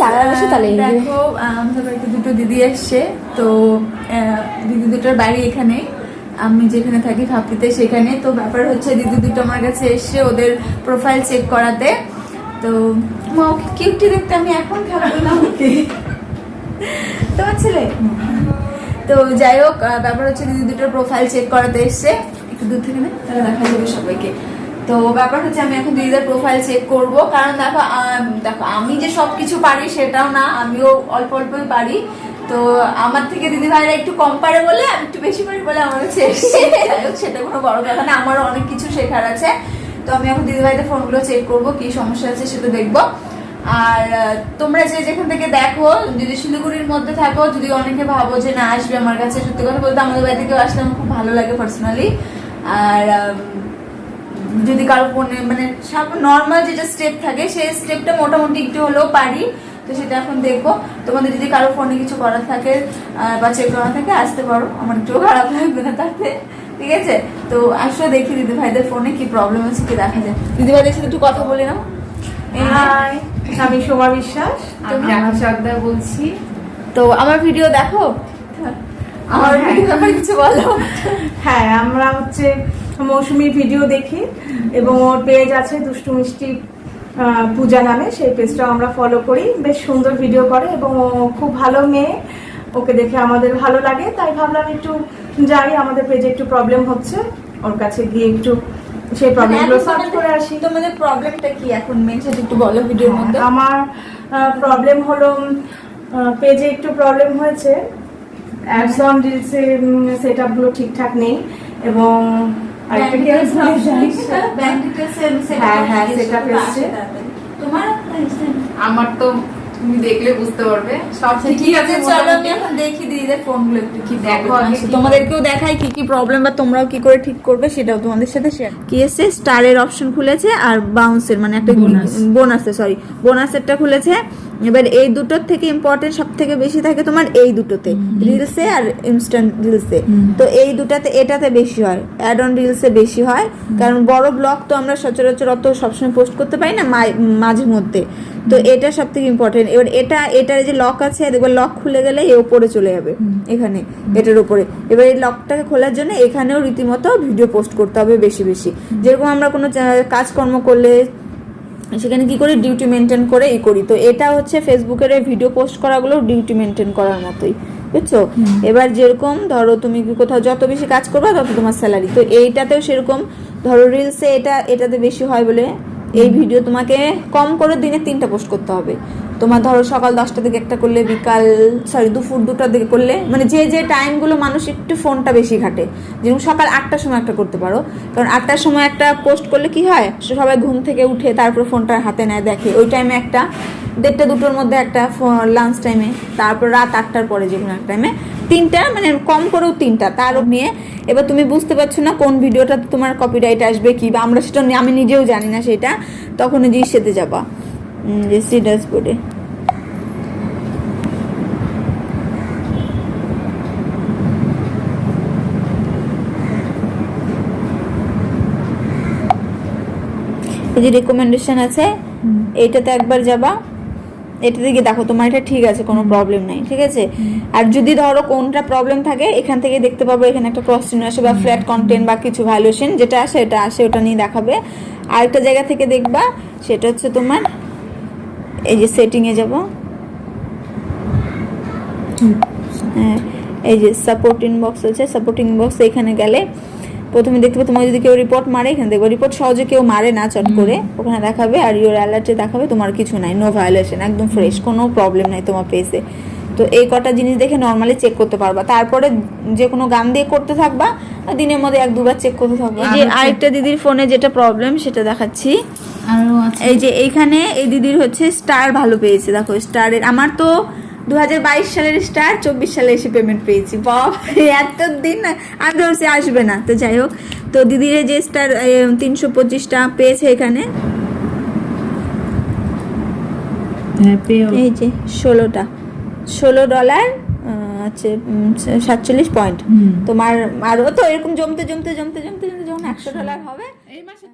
তাহলে দেখো আমাদের বাড়িতে দুটো দিদি এসছে তো দিদি দুটোর বাড়ি এখানে আমি যেখানে থাকি ফাঁপিতে সেখানে তো ব্যাপার হচ্ছে দিদি দুটো আমার কাছে এসছে ওদের প্রোফাইল চেক করাতে তো মা ওকে কিউটি দেখতে আমি এখন খাব না ওকে। তোমার ছেলে? তো যাই হোক ব্যাপার হচ্ছে দিদি দুটোর প্রোফাইল চেক করাতে এসছে। একটু দূর থেকে না? তাহলে দেখা যাবে সবাইকে। তো ব্যাপার হচ্ছে আমি এখন দিদিদের প্রোফাইল চেক করব। কারণ দেখো দেখো, আমি যে সব কিছু পারি সেটাও না, আমিও অল্প অল্পই পারি। তো আমার থেকে দিদি ভাইরা একটু কম পারে বলে, আমি একটু বেশি পারি বলে আমার কাছে সেটা কোনো বড় কথা না, আমারও অনেক কিছু শেখার আছে। তো আমি এখন দিদি ভাইদের ফোনগুলো চেক করব, কি সমস্যা আছে সেটা দেখব। আর তোমরা যে যেখান থেকে দেখো, যদি শিলিগুড়ির মধ্যে থাকো, যদি অনেকে ভাবো যে না, আসবে আমার কাছে, সত্যি কথা বলতে আমাদের বাড়ি থেকেও আসলে আমার খুব ভালো লাগে পার্সোনালি আর যদি কারও ফোনে মানে সব নর্মাল যেটা স্টেপ থাকে সেই স্টেপটা মোটামুটি একটু হলেও পারি। তো সেটা এখন দেখব। তোমাদের যদি কারও ফোনে কিছু করার থাকে বা চেক করা থাকে আসতে পারো। আমার একটু খারাপ লাগবে না তাতে। ঠিক আছে? তো আসলে দেখি দিদি ভাইদের ফোনে কি প্রবলেম আছে কি দেখা যায়। দিদি ভাইদের সাথে একটু কথা বলি না এই যে- আমি শোভা বিশ্বাস। আমি? রাখা। সর্দার বলছি। তো আমার ভিডিও দেখো? আমার হ্যাঁ। ভিডিও কিছু বলো। হ্যাঁ আমরা হচ্ছে মৌসুমীর ভিডিও দেখি এবং ওর পেজ আছে দুষ্টু মিষ্টি পূজা নামে। সেই পেজটাও আমরা ফলো করি। বেশ সুন্দর ভিডিও করে এবং ও খুব ভালো মেয়ে। ওকে দেখে আমাদের ভালো লাগে। তাই ভাবলাম একটু যাই আমাদের পেজে একটু প্রবলেম হচ্ছে। ওর কাছে গিয়ে একটু সেই প্রবলেমগুলো সলভ করে আসি। তোমাদের প্রবলেমটা কি এখন মেন সেটা একটু বলো ভিডিওর মধ্যে। আমার প্রবলেম হলো পেজে একটু প্রবলেম হয়েছে। অ্যাডস অন রিলসে সেট আপগুলো ঠিকঠাক নেই এবং আরেকটা কি আমি ব্যাংক ডিটেলস হ্যাঁ, হ্যাঁ, সেটা এসছে। তোমার আমার তো তুমি দেখলে বুঝতে পারবে। সব আচ্ছা, ঠিক আছে চলো আমি এখন দেখি দিদিদের ফোনগুলো একটু কি দেখো তোমাদেরকেও দেখাই কি কি প্রবলেম বা তোমরাও কি করে ঠিক করবে সেটাও তোমাদের সাথে শেয়ার কি এসছে? স্টারের অপশন খুলেছে আর বাউন্সের মানে একটা. বোনাসে সরি বোনাসেরটা খুলেছে। এবার এই দুটোর থেকে ইম্পর্টেন্ট সব থেকে বেশি থাকে তোমার এই দুটোতে রিলসে আর ইনস্ট্যান্ট রিলসে তো এই দুটাতে এটাতে বেশি হয় অ্যাড অন রিলসে বেশি হয়। কারণ বড় ব্লগ তো আমরা সচরাচর অত সবসময় পোস্ট করতে পারি না মাঝে মধ্যে। তো এটা সব থেকে ইম্পর্টেন্ট এবার এটা এটার যে লক আছে এবার লক খুলে গেলে এ উপরে চলে যাবে এখানে এটার উপরে। এবার এই লকটাকে খোলার জন্য এখানেও রীতিমতো ভিডিও পোস্ট করতে হবে বেশি বেশি। যেরকম আমরা কোনো কাজকর্ম করলে সেখানে কি করি ডিউটি মেনটেন করে ই করি। তো এটা হচ্ছে ফেসবুকের ভিডিও পোস্ট করাগুলো ডিউটি মেনটেন করার মতোই বুঝছ? এবার যেরকম ধরো তুমি কি কোথাও যত বেশি কাজ করবে তত তোমার স্যালারি তো এইটাতেও সেরকম ধরো রিলসে এটা এটাতে বেশি হয় বলে এই ভিডিও তোমাকে কম করে দিনে তিনটা পোস্ট করতে হবে। তোমার ধরো সকাল দশটা থেকে একটা করলে, বিকাল সরি দুপুর দুটার দিকে করলে মানে যে যে টাইমগুলো মানুষ একটু ফোনটা বেশি ঘাটে। যেরকম সকাল আটটার সময় একটা করতে পারো। কারণ আটটার সময় একটা পোস্ট করলে কি হয়? সবাই ঘুম থেকে উঠে তারপর ফোনটা হাতে নেয়, দেখে। ওই টাইমে একটা, দেড়টা, দুটোর মধ্যে একটা লাঞ্চ টাইমে তারপর রাত আটটার পরে যে কোনো এক টাইমে তিনটা মানে কম করেও তিনটা, তার নিয়ে। এবার তুমি বুঝতে পারছ না কোন ভিডিওটা তোমার কপিরাইট আসবে কি, বা আমরা সেটা আমি নিজেও জানি না সেটা, তখন যে সেতে যাবা। যে সি ড্যাশবোর্ডে এই যে রেকমেন্ডেশন আছে এইটাতে একবার যাবা। এটা থেকে দেখো তোমার এটা ঠিক আছে কোনো প্রবলেম নাই ঠিক আছে? আর যদি ধরো কোনটা প্রবলেম থাকে এখান থেকে দেখতে পাবো এখানে একটা ক্রস চিহ্ন আসে বা ফ্ল্যাট কন্টেন্ট বা কিছু ভ্যালুয়েশন যেটা আসে এটা আসে ওটা নিয়ে দেখাবে। আরেকটা জায়গা থেকে দেখবা সেটা হচ্ছে তোমার এই যে সেটিংয়ে যাব। হ্যাঁ এই যে সাপোর্ট ইনবক্স আছে সাপোর্ট ইনবক্স এখানে গেলে প্রথমে দেখতে পাবো তোমার যদি কেউ রিপোর্ট মারে এখানে দেখব রিপোর্ট সহজে কেউ মারে না চট করে। ওখানে দেখাবে আর ইওর অ্যালার্টে দেখাবে তোমার কিছু নাই নো ভায়োলেশন একদম ফ্রেশ কোনো প্রবলেম নাই তোমার পেজে তো এই কটা জিনিস দেখে নর্মালি চেক করতে পারবা। তারপরে যে কোনো গান দিয়ে করতে থাকবা আর দিনের মধ্যে এক দুবার চেক করতে থাকবা। এই যে আরেকটা দিদির ফোনে যেটা প্রবলেম সেটা দেখাচ্ছি। আরও এই যে এইখানে এই দিদির হচ্ছে স্টার ভালো পেয়েছে দেখো স্টারের আমার তো দু হাজার বাইশ সালের স্টার চব্বিশ সালে এসে পেমেন্ট পেয়েছি। বাপ এত দিন আমি ভাবছি আসবে না। তো যাই হোক তো দিদির যে স্টার তিনশো পঁচিশটা পেয়েছে এখানে। হ্যাঁ এই যে ষোলোটা। ষোলো ডলার হচ্ছে সাতচল্লিশ পয়েন্ট। তোমার আরও তো এরকম জমতে জমতে জমতে জমতে জমতে যখন একশো ডলার হবে। এই মাসে